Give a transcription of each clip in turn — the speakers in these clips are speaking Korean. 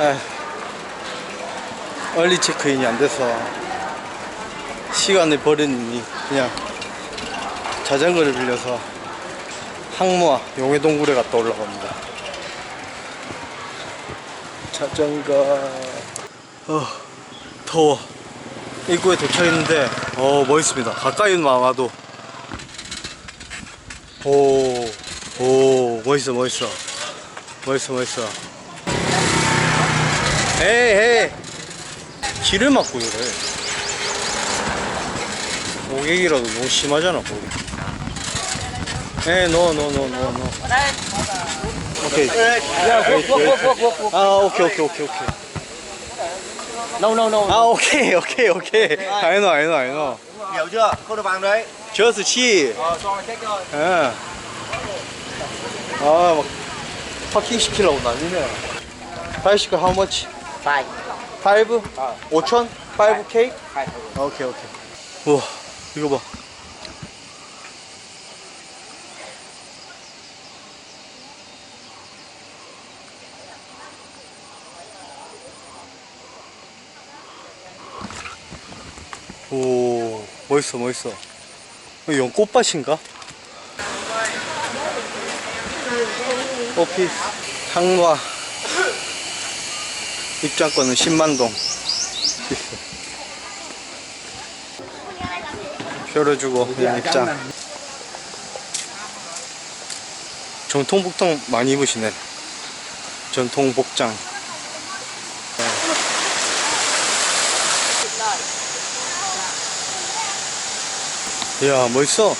에 얼리 체크인이 안 돼서 시간을 버리니 그냥 자전거를 빌려서 항모와 용해동굴에 갔다 올라갑니다. 자전거 어 더워 입구에 도착했는데 어 멋있습니다. 가까이는 와도 오, 오, 멋있어, 멋있어. 멋있어, 멋있어. 에이, 에이. 길을 막고 이래. 고객이라도 너무 심하잖아, 고객. 에이, 노, 노, 노, 노, 노. 오케이. 아, 오케이, 오케이, 오케이, 오케이. No no no. 아, 오케이, 오케이, 오케이. I know, I know, I know. Hiểu chưa? Cô được bằng đấy. Just cheese. Ờ, cho nó check rồi. 예. 아, 막 파킹 시키려고 난리네. 바이시클 how much? Five. 5? 어. 5천? 5K? Five. 오케이, 오케이. 우와, 이거 봐. 오, 멋있어, 멋있어. 이건 꽃밭인가? 오피스 항마 입장권은 10만동 있어 표를 주고 그냥 입장 전통 복장 많이 입으시네 전통 복장 네. 이야 멋있어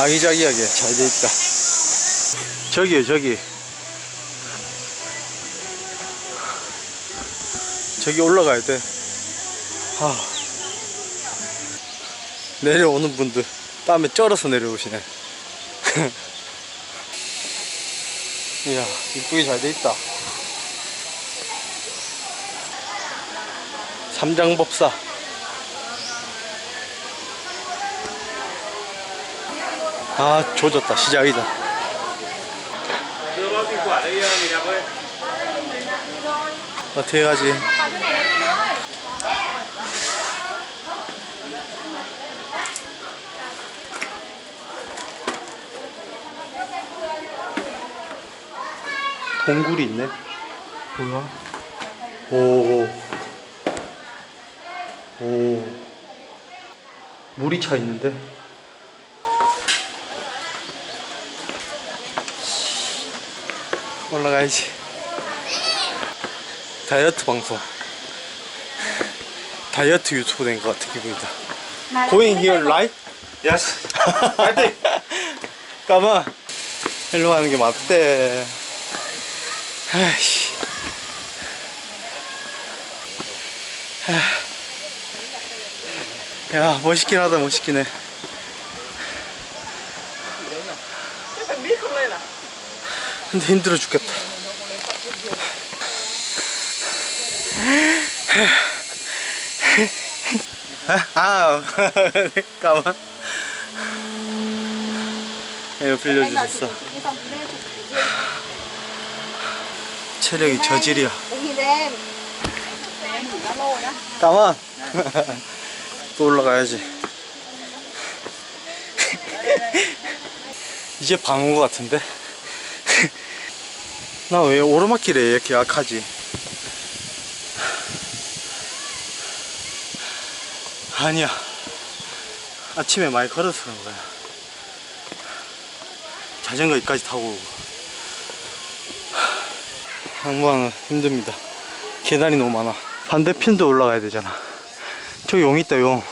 아기자기하게 잘 돼 있다. 저기요, 저기. 저기 올라가야 돼. 하. 내려오는 분들 땀에 쩔어서 내려오시네. 이야, 이쁘게 잘 돼 있다. 삼장법사. 아 조졌다 시작이다 quả đây người đẹp ơi. 어떻게 가지. 동굴이 있네. 뭐야? 오. 오. 물이 차 있는데 올라가야지. 다이어트 방송. 다이어트 유튜브 된 것 같은 기분이다. Going here right? Yes. I think. 까마. 일로 가는 게 맞대. 아이씨. 아. 야, 멋있긴 하다, 멋있긴 해. 근데 힘들어 죽겠다. 아, 까만. 이거 빌려주셨어. 체력이 저질이야. 까만. 또 올라가야지. 이제 방어 것 같은데? 나 왜 오르막길에 이렇게 약하지? 아니야. 아침에 많이 걸어서 그런 거야. 자전거 여기까지 타고 오고. 항구하는 힘듭니다. 계단이 너무 많아. 반대편도 올라가야 되잖아. 저기 용 있다, 용.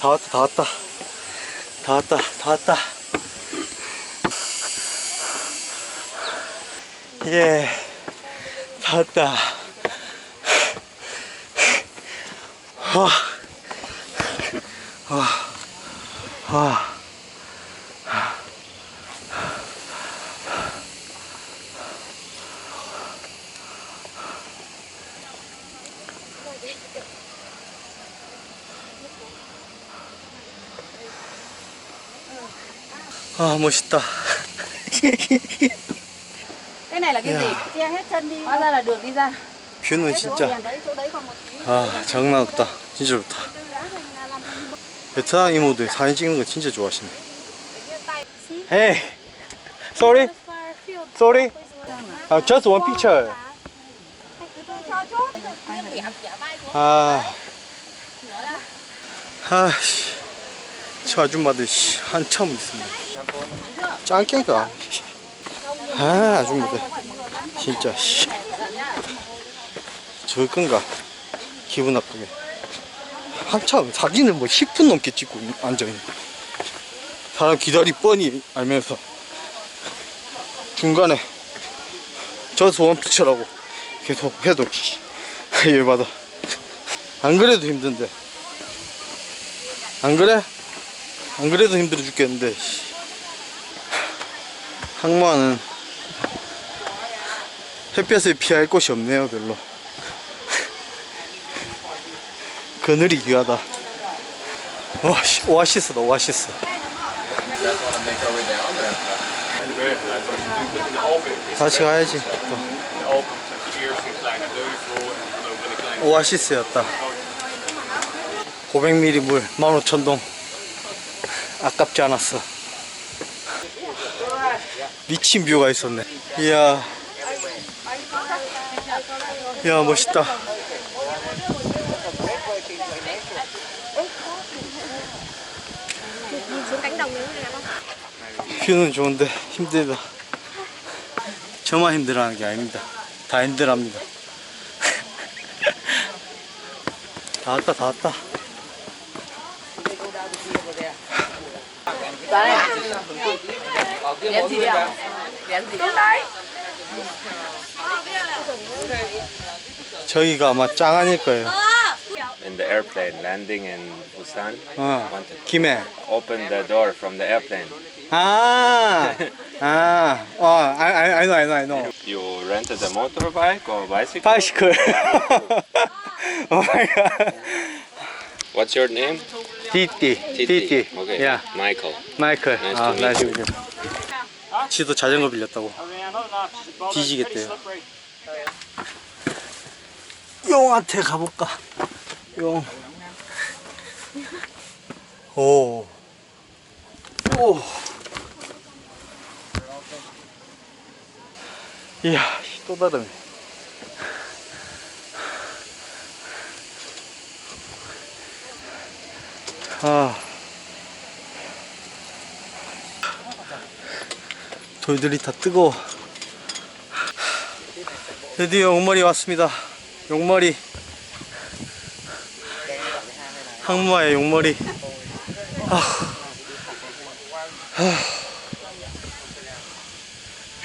다 왔다, 다 왔다. 다 왔다, 다 왔다. 예, 다 왔다. 와, 와, 와. 아 멋있다 cái này là cái gì che hết chân đi hóa ra là đường đi ra 뷰는 진짜 아 장난 없다 진짜 좋다 베트남 이모들 사진 찍는 거 진짜 좋아하시네 Hey sorry sorry uh, just one picture 아 아씨 저 아줌마들 씨 한참 있습니다 짱깨가 아 아줌마들 진짜 씨. 저건가? 기분 나쁘게. 한참 사진을 뭐 10분 넘게 찍고 앉아있는 사람 기다리 뻔히 알면서. 중간에 저 소원 피처라고 계속 해도 씨, 열받아. 안 그래도 힘든데. 안 그래? 안 그래도 힘들어 죽겠는데 씨. 항마는 햇볕을 피할 곳이 없네요 별로. 그늘이 귀하다. 와, 씨, 오아시스다 오아시스. 같이 가야지 또. 오아시스였다. 500ml 물 15,000동. 아깝지 않았어 미친 뷰가 있었네. 이야. 이야 멋있다. 뷰는 좋은데 힘들다. 저만 힘들어하는 게 아닙니다. 다 힘들합니다. 다 왔다 다 왔다 đèn gì đèn đèn gì 저기가 아마 짱아닐 거예요 in the airplane landing in Busan. 어 Want to 김해 open the door from the airplane. 아, 아, 어, I, I, I know, I know, I know. You rented a motorbike or bicycle? Bicycle. oh my god. What's your name? Titi, Titi. Okay. Yeah, Michael. 마이클. Nice 아, to meet 나이스 you. 미 지도 자전거 빌렸다고. 뒤지겠대요. 용한테 가볼까? 용. 오. 오. 이야, 또 다르네. 아. 돌들이 다 뜨거워. 드디어 용머리 왔습니다. 용머리. 항마의 용머리. 아. 아.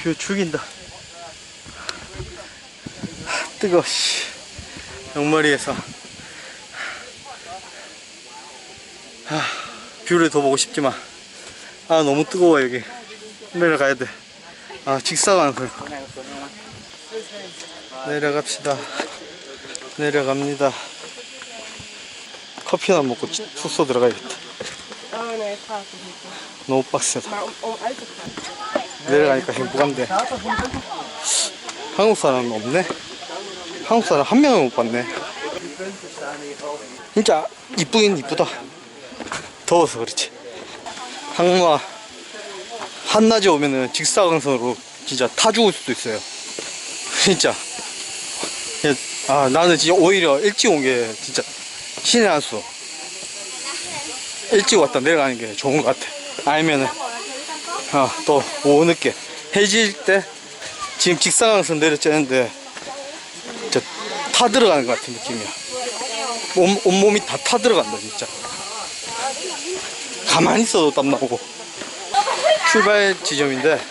뷰 죽인다. 뜨거, 씨. 용머리에서. 아, 뷰를 더 보고 싶지만. 아, 너무 뜨거워, 여기. 내려가야 돼. 아, 직사광선. 내려갑시다. 내려갑니다. 커피나 먹고 지- 숙소 들어가야겠다. 너무 빡세다. 내려가니까 행복한데. 한국 사람 없네? 한국 사람 한 명을 못 봤네. 진짜 이쁘긴 이쁘다. 더워서 그렇지. 항마 한낮에 오면은 직사광선으로 진짜 타 죽을 수도 있어요. 진짜. 예, 아, 나는 진짜 오히려 일찍 온 게 진짜 신의 한 수. 일찍 왔다 내려가는 게 좋은 것 같아. 아니면은, 아, 또 오후 늦게 해질 때 지금 직사광선 내려쬐는데 진짜 타 들어가는 것 같은 느낌이야. 온, 온몸이 다 타 들어간다, 진짜. 가만히 있어도 땀 나오고. 출발 지점인데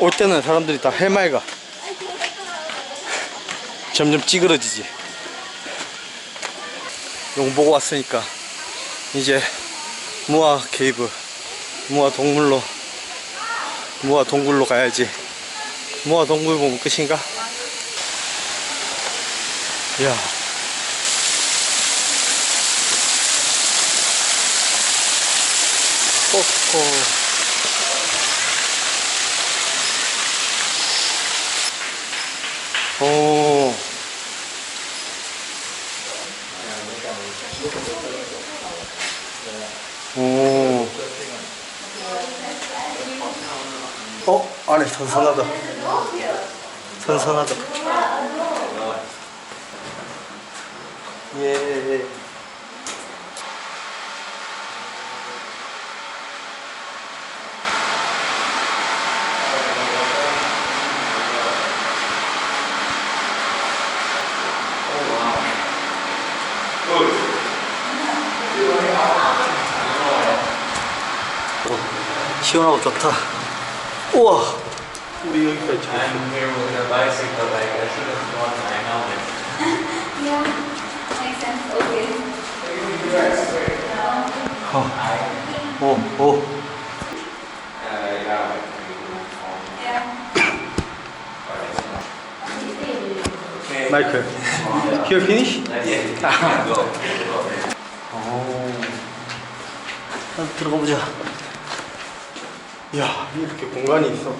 올 때는 사람들이 다 해맑아. 점점 찌그러지지. 용 보고 왔으니까 이제 무화 케이브 무화 동물로 무화 동굴로 가야지. 무화 동굴 보면 끝인가? 이야 꼬꼬. 오. 오. 어? 안에 선선하다. 선선하다. 예. 시원하고 좋다. 우와. 우리 여기까지. I'm here with a bicycle, like I should have worn my helmet. Yeah, makes sense. Okay. 오, 오. 마이클. Here finish? 오. 한번 들어가 보자. 야, 이렇게 공간이 있어.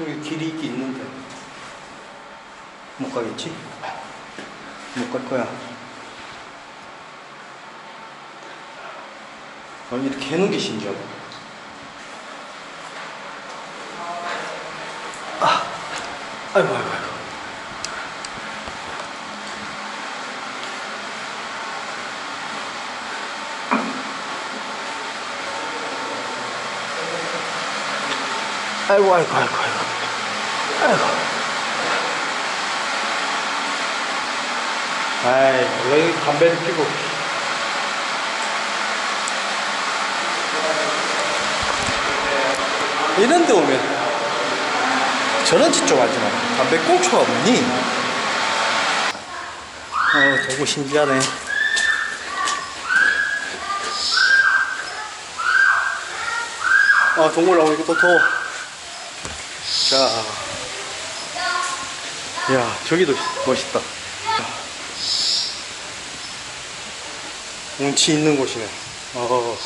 여기 길이 있긴 있는데. 못 가겠지? 못 갈 거야. 아, 이렇게 해놓은 게 신기하다. 아, 아이고, 아이고, 아이고. 아이고, 아이고, 아이고, 아이고. 아이, 왜 담배를 피고. 이런 데 오면 저런 짓 좀 하지 마. 담배 꽁초가 없니? 어, 저거 신기하네. 아, 동물 이거 또 더워. 자. 야, 저기도 멋있다. 운치 있는 곳이네. 어.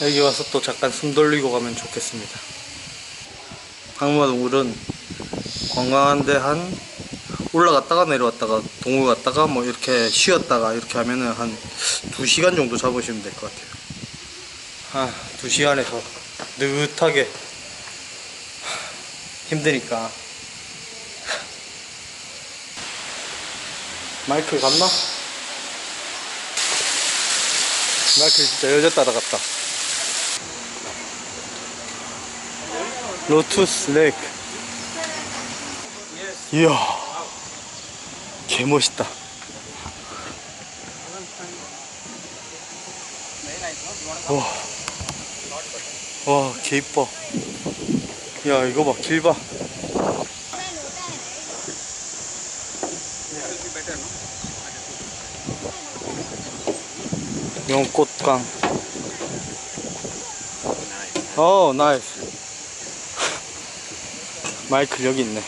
여기 와서 또 잠깐 숨 돌리고 가면 좋겠습니다. 항마 동굴은 관광한데 한 올라갔다가 내려왔다가 동굴 갔다가 뭐 이렇게 쉬었다가 이렇게 하면은 한 2시간 정도 잡으시면 될 것 같아요. 아, 2시간에서 느긋하게 힘드니까 마이클 갔나? 마이클 진짜 여자 따라갔다. 로투스 레이크. 이야. 개 멋있다. 와. 와, 개 이뻐. 야, 이거 봐, 길 봐. 용꽃강. 어, 나이스. 마이클 여기 있네.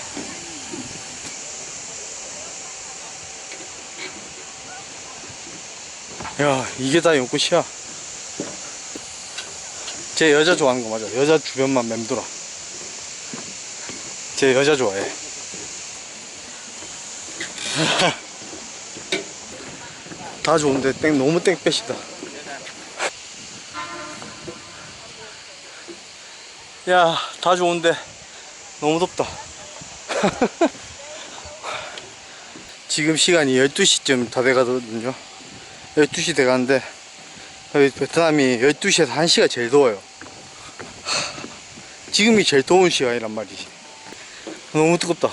야, 이게 다 연꽃이야. 제 여자 좋아하는 거 맞아. 여자 주변만 맴돌아. 제 여자 좋아해. 다 좋은데 땡 너무 땡볕이다. 야, 다 좋은데 너무 덥다. 지금 시간이 12시쯤 다 돼가거든요. 12시 돼가는데 여기 베트남이 12시에서 1시가 제일 더워요. 지금이 제일 더운 시간이란 말이지. 너무 뜨겁다.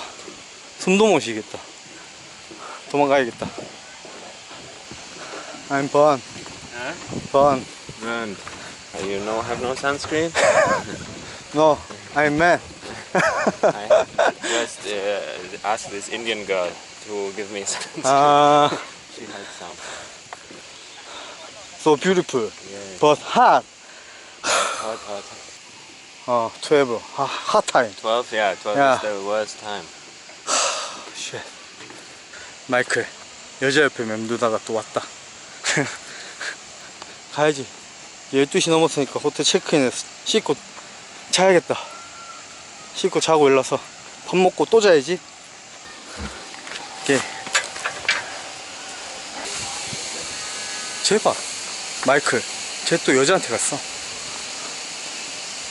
숨도 못 쉬겠다. 도망가야겠다. I'm Bon. Bon. Uh, you know have no sunscreen? No, I'm man. I just uh, asked this Indian girl to give me sunscreen. 아, she had some. So beautiful, Yeah. but hot. Hot, hot. 어, 12. 하, hot time. 12, yeah, 12 Yeah. is the worst time. 쉣. 마이클, 여자 옆에 맴돌다가 또 왔다. 가야지 12시 넘었으니까 호텔 체크인해서 씻고 자야겠다 씻고 자고 일어나서 밥 먹고 또 자야지 이렇게 쟤봐 마이클 쟤 또 여자한테 갔어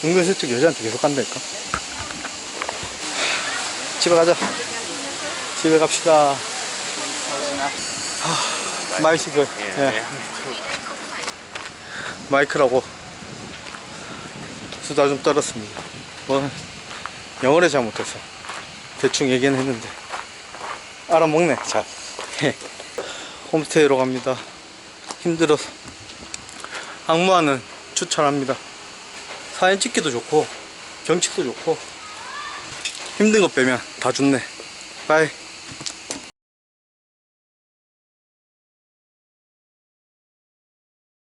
은근 슬쩍 여자한테 계속 간다니까 집에 가자 집에 갑시다 하, 마이시클 Yeah, 예. 마이크라고 수다 좀 떨었습니다. 뭐 영어를 잘 못해서 대충 얘기는 했는데 알아먹네 잘. 홈스테이로 갑니다. 힘들어서 악무하는 추천합니다. 사진 찍기도 좋고 경치도 좋고 힘든 거 빼면 다 좋네. 바이.